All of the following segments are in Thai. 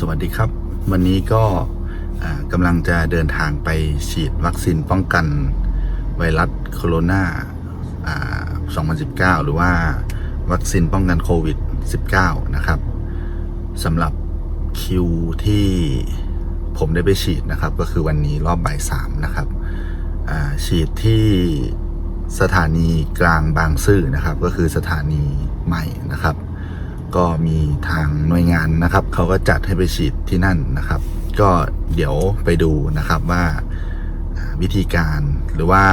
สวัสดีครับ วันนี้ก็กำลังจะเดินทางไปฉีดวัคซีนป้องกันไวรัสโคโรนา 2019 หรือว่าวัคซีนป้องกันโควิด 19 นะครับสำหรับคิวที่ผมได้ไปฉีดนะครับ ก็คือวันนี้รอบบ่ายสามนะครับฉีดที่สถานีกลางบางซื่อนะครับ ก็คือสถานีใหม่นะครับ ก็มีทางหน่วยงานนะครับเขาก็จัดให้ไปฉีดที่นั่นนะครับ ก็เดี๋ยวไปดูนะครับว่าวิธีการหรือว่า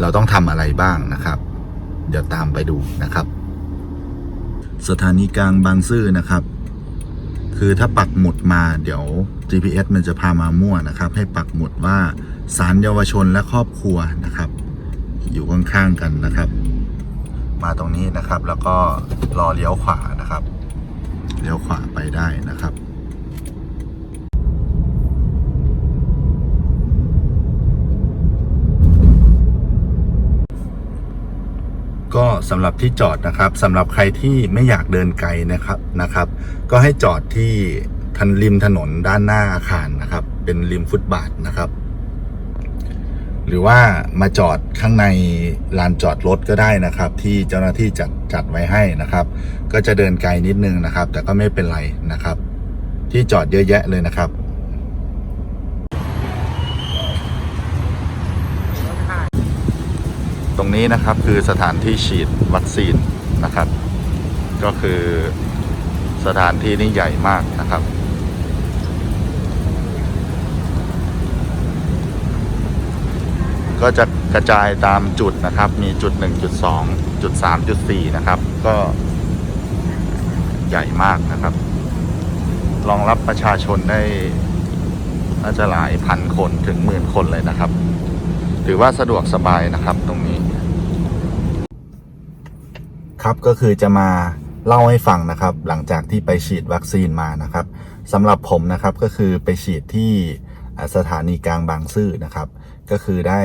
เราต้องทำอะไรบ้างนะครับ เดี๋ยวตามไปดูนะครับ สถานีกลางบางซื่อนะครับ คือถ้าปักหมุดมาเดี๋ยว GPS มันจะพามามั่วนะครับ ให้ปักหมุดว่าสารเยาวชนและครอบครัวนะครับ อยู่ข้างๆกันนะครับ มาตรงนี้นะครับแล้วก็รอเลี้ยวขวานะ เลี้ยวขวาไปได้นะครับก็สำหรับที่จอดนะครับสำหรับใครที่ไม่อยากเดินไกลนะครับนะครับ ก็ให้จอดที่ทันริมถนนด้านหน้าอาคารนะครับ เป็นริมฟุตบาทนะครับ หรือว่ามาจอดข้างในลานจอดรถก็ได้นะครับ ที่เจ้าหน้าที่จัดจัดไว้ให้นะครับ ก็จะเดินไกลนิดนึงนะครับ แต่ก็ไม่เป็นไรนะครับ ที่จอดเยอะแยะเลยนะครับตรงนี้นะครับคือสถานที่ฉีดวัคซีนนะครับ ก็คือสถานที่นี่ใหญ่มากนะครับ ก็จะกระจายตามจุดนะครับ มีจุด 1 จุด 2 จุด 3 จุด 4 นะครับ ก็ใหญ่มากนะครับรองรับประชาชนได้น่าจะหลายพันคนถึงหมื่นคนเลยนะครับ ถือว่าสะดวกสบายนะครับตรงนี้ ครับก็คือจะมาเล่าให้ฟังนะครับ หลังจากที่ไปฉีดวัคซีนมานะครับสำหรับผมนะครับก็คือไปฉีดที่สถานีกลางบางซื่อนะครับ ก็คือได้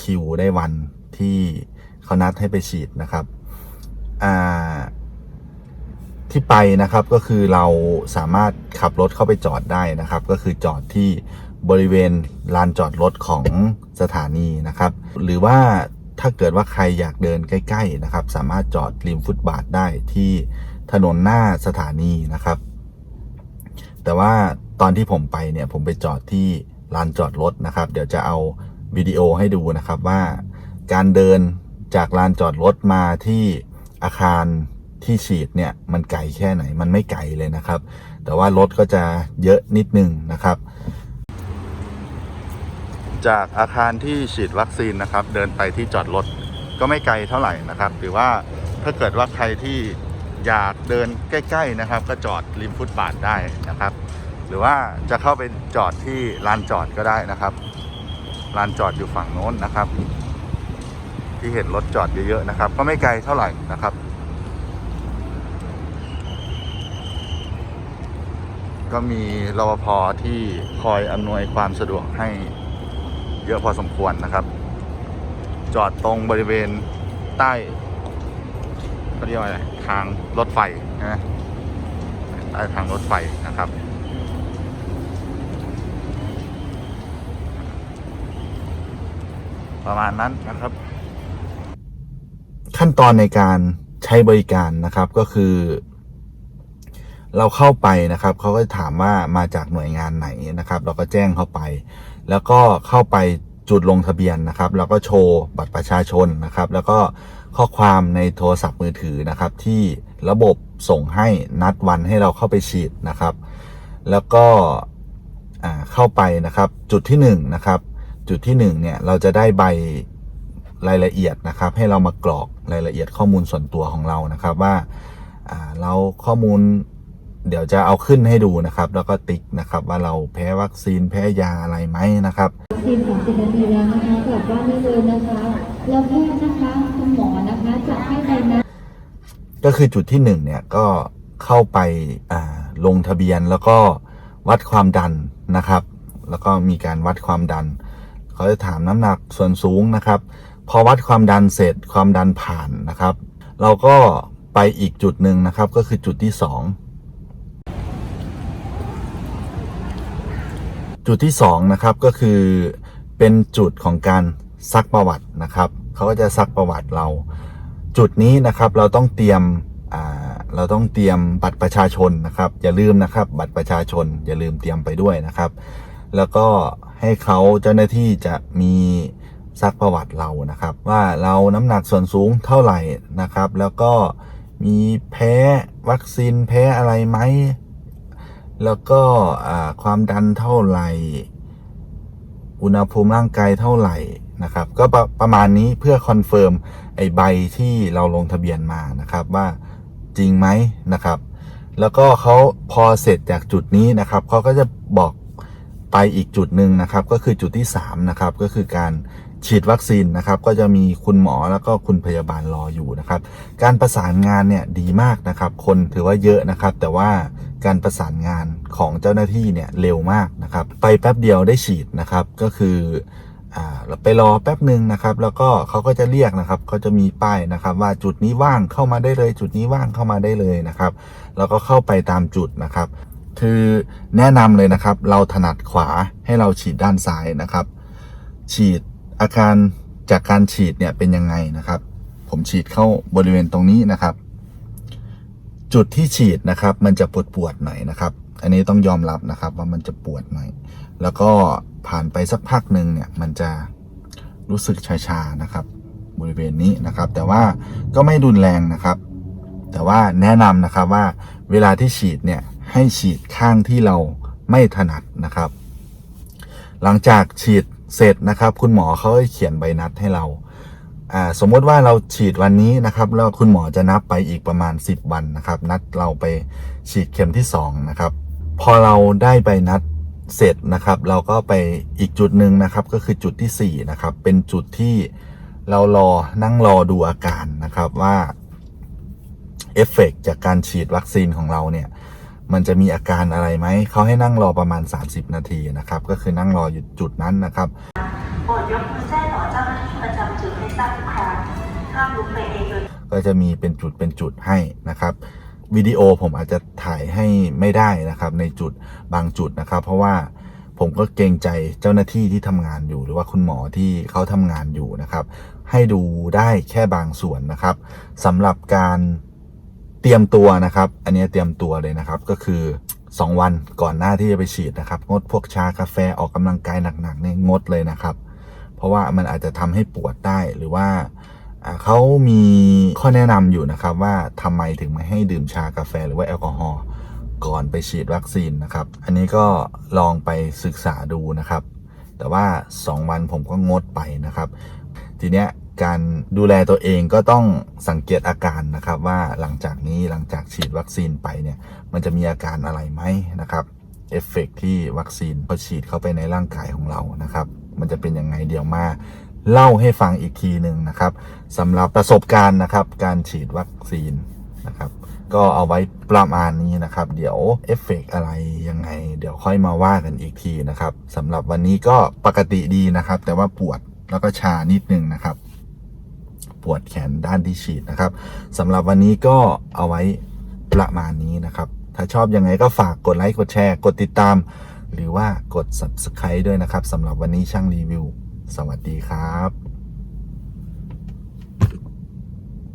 คิวได้วันที่เขานัดให้ไปฉีดนะครับที่ไปนะครับก็คือเราสามารถขับรถเข้าไปจอดได้นะครับ ก็คือจอดที่บริเวณลานจอดรถของสถานีนะครับ หรือว่าถ้าเกิดว่าใครอยากเดินใกล้ ๆนะครับ สามารถจอดริมฟุตบาทได้ที่ถนนหน้าสถานีนะครับ แต่ว่าตอนที่ผมไปเนี่ยผมไปจอดที่ลานจอดรถนะครับ เดี๋ยวจะเอา วิดีโอให้ดูนะครับว่าการเดินจากลานจอดรถมาที่อาคารที่ฉีดเนี่ยมันไกลแค่ไหนมันไม่ไกลเลยนะครับ แต่ว่ารถก็จะเยอะนิดนึงนะครับ จากอาคารที่ฉีดวัคซีนนะครับ เดินไปที่จอดรถก็ไม่ไกลเท่าไหร่นะครับ หรือว่าถ้าเกิดว่าใครที่อยากเดินใกล้ๆนะครับ ก็จอดริมฟุตบาทได้นะครับ หรือว่าจะเข้าไปจอดที่ลานจอดก็ได้นะครับ ลานจอดอยู่ฝั่งโน้นนะครับ ที่เห็นรถจอดเยอะๆนะครับ ก็ไม่ไกลเท่าไหร่นะครับ ก็มีรปภที่คอยอำนวยความสะดวกให้เยอะพอสมควรนะครับ จอดตรงบริเวณใต้เขาเรียกว่าอะไรทางรถไฟนะใต้ทางรถไฟนะครับ ประมาณนั้นนะครับ ขั้นตอนในการใช้บริการนะครับก็คือ เราเข้าไปนะครับเขาก็จะถามว่ามาจากหน่วยงานไหนนะครับ เราก็แจ้งเข้าไป แล้วก็เข้าไปจุดลงทะเบียนนะครับ แล้วก็โชว์บัตรประชาชนนะครับ แล้วก็ข้อความในโทรศัพท์มือถือนะครับ ที่ระบบส่งให้นัดวันให้เราเข้าไปฉีดนะครับ แล้วก็เข้าไปนะครับ จุดที่หนึ่งนะครับ จุดที่หนึ่งเนี่ย เราจะได้ใบรายละเอียดนะครับ ให้เรามากรอกรายละเอียดข้อมูลส่วนตัวของเรานะครับว่าอ่าเราข้อมูลเดี๋ยวจะเอาขึ้นให้ดูนะครับ แล้วก็ติ๊กนะครับว่าเราแพ้วัคซีนแพ้ยาอะไรไหมนะครับวัคซีน30นาทีแล้วนะคะกลับบ้านได้เลยนะคะแล้วแพทย์นะคะคุณหมอนะคะจะให้ใบนัดก็คือจุดที่หนึ่งเนี่ยก็เข้าไปอ่าลงทะเบียนแล้วก็วัดความดันนะครับ แล้วก็มีการวัดความดัน เขาจะถามน้ำหนักส่วนสูงนะครับ พอวัดความดันเสร็จความดันผ่านนะครับ เราก็ไปอีกจุดหนึ่งนะครับ ก็คือจุดที่สองจุดที่สองนะครับก็คือเป็นจุดของการซักประวัตินะครับ เขาก็จะซักประวัติเรา จุดนี้นะครับเราต้องเตรียมเราต้องเตรียมบัตรประชาชนนะครับ อย่าลืมนะครับ บัตรประชาชน อย่าลืมเตรียมไปด้วยนะครับ แล้วก็ ให้เขาเจ้าหน้าที่จะมีซักประวัติเรานะครับ ว่าเราน้ำหนักส่วนสูงเท่าไหร่นะครับ แล้วก็มีแพ้วัคซีนแพ้อะไรไหม แล้วก็ความดันเท่าไหร่ อุณหภูมิร่างกายเท่าไหร่นะครับ ก็ประประมาณนี้เพื่อคอนเฟิร์มไอ้ใบที่เราลงทะเบียนมานะครับว่าจริงไหมนะครับ แล้วก็เขาพอเสร็จจากจุดนี้นะครับเขาก็จะบอก ไปอีกจุดหนึ่งนะครับก็คือจุดที่3นะครับก็คือการฉีดวัคซีนนะครับก็จะมีคุณหมอแล้วก็คุณพยาบาลรออยู่นะครับ การประสานงานเนี่ยดีมากนะครับ คนถือว่าเยอะนะครับ แต่ว่าการประสานงานของเจ้าหน้าที่เนี่ยเร็วมากนะครับ ไปแป๊บเดียวได้ฉีดนะครับก็คืออ่าเราไปรอแป๊บหนึ่งนะครับ แล้วก็เขาก็จะเรียกนะครับเขาจะมีป้ายนะครับ ว่าจุดนี้ว่างเข้ามาได้เลย จุดนี้ว่างเข้ามาได้เลยนะครับ แล้วก็เข้าไปตามจุดนะครับ คือแนะนำเลยนะครับ เราถนัดขวาให้เราฉีดด้านซ้ายนะครับ ฉีดอาการจากการฉีดเนี่ยเป็นยังไงนะครับ ผมฉีดเข้าบริเวณตรงนี้นะครับ จุดที่ฉีดนะครับ มันจะปวดปวดๆหน่อยนะครับ อันนี้ต้องยอมรับนะครับว่ามันจะปวดหน่อย แล้วก็ผ่านไปสักพักหนึ่งเนี่ยมันจะรู้สึกชาๆนะครับ บริเวณนี้นะครับ แต่ว่าก็ไม่รุนแรงนะครับ แต่ว่าแนะนำนะครับว่าเวลาที่ฉีดเนี่ย ให้ฉีดข้างที่เราไม่ถนัดนะครับ หลังจากฉีดเสร็จนะครับ คุณหมอเขาเขียนใบนัดให้เราสมมติว่าเราฉีดวันนี้นะครับ แล้วคุณหมอจะนับไปอีกประมาณ 10 วันนะครับ นัดเราไปฉีดเข็มที่2นะครับ พอเราได้ใบนัดเสร็จนะครับ เราก็ไปอีกจุดหนึ่งนะครับ ก็คือจุดที่4นะครับ เป็นจุดที่เรารอนั่งรอดูอาการนะครับว่าเอฟเฟกต์จากการฉีดวัคซีนของเราเนี่ย มันจะมีอาการอะไรไหม เขาให้นั่งรอประมาณ 30 นาทีนะครับ ก็คือนั่งรออยู่จุดนั้นนะครับโปรดยกมือแจ้งต่อเจ้าหน้าที่ประจำจุดให้ทราบทุกครั้งห้ามลุกไปเองโดยก็จะมีเป็นจุดเป็นจุดให้นะครับวิดีโอผมอาจจะถ่ายให้ไม่ได้นะครับ ในจุดบางจุดนะครับ เพราะว่าผมก็เกรงใจเจ้าหน้าที่ที่ทำงานอยู่ หรือว่าคุณหมอที่เขาทำงานอยู่นะครับ ให้ดูได้แค่บางส่วนนะครับสำหรับการ เตรียมตัวนะครับ อันนี้เตรียมตัวเลยนะครับ ก็คือ 2 วันก่อนหน้าที่จะไปฉีดนะครับ งดพวกชากาแฟออกกำลังกายหนักๆเนี่ยงดเลยนะครับ เพราะว่ามันอาจจะทำให้ปวดได้หรือว่าเขามีข้อแนะนำอยู่นะครับว่าทำไมถึงไม่ให้ดื่มชากาแฟหรือว่าแอลกอฮอล์ก่อนไปฉีดวัคซีนนะครับ อันนี้ก็ลองไปศึกษาดูนะครับ แต่ว่า 2 วันผมก็งดไปนะครับ ทีเนี้ย การดูแลตัวเองก็ต้องสังเกตอาการนะครับ ว่าหลังจากนี้หลังจากฉีดวัคซีนไปเนี่ย มันจะมีอาการอะไรไหมนะครับเอฟเฟกที่วัคซีนพอฉีดเข้าไปในร่างกายของเรานะครับ มันจะเป็นยังไงเดี๋ยวมาเล่าให้ฟังอีกทีหนึ่งนะครับสำหรับประสบการณ์นะครับ การฉีดวัคซีนนะครับ ก็เอาไว้ประมาณนี้นะครับ เดี๋ยวเอฟเฟกอะไรยังไง เดี๋ยวค่อยมาว่ากันอีกทีนะครับสำหรับวันนี้ก็ปกติดีนะครับ แต่ว่าปวดแล้วก็ชานิดนึงนะครับ ปวดแขนด้านที่ฉีดนะครับสำหรับวันนี้ก็เอาไว้ประมาณนี้นะครับ ถ้าชอบยังไงก็ฝากกดไลค์กดแชร์ กดติดตาม หรือว่ากด subscribe ด้วยนะครับสำหรับวันนี้ช่างรีวิว สวัสดีครับ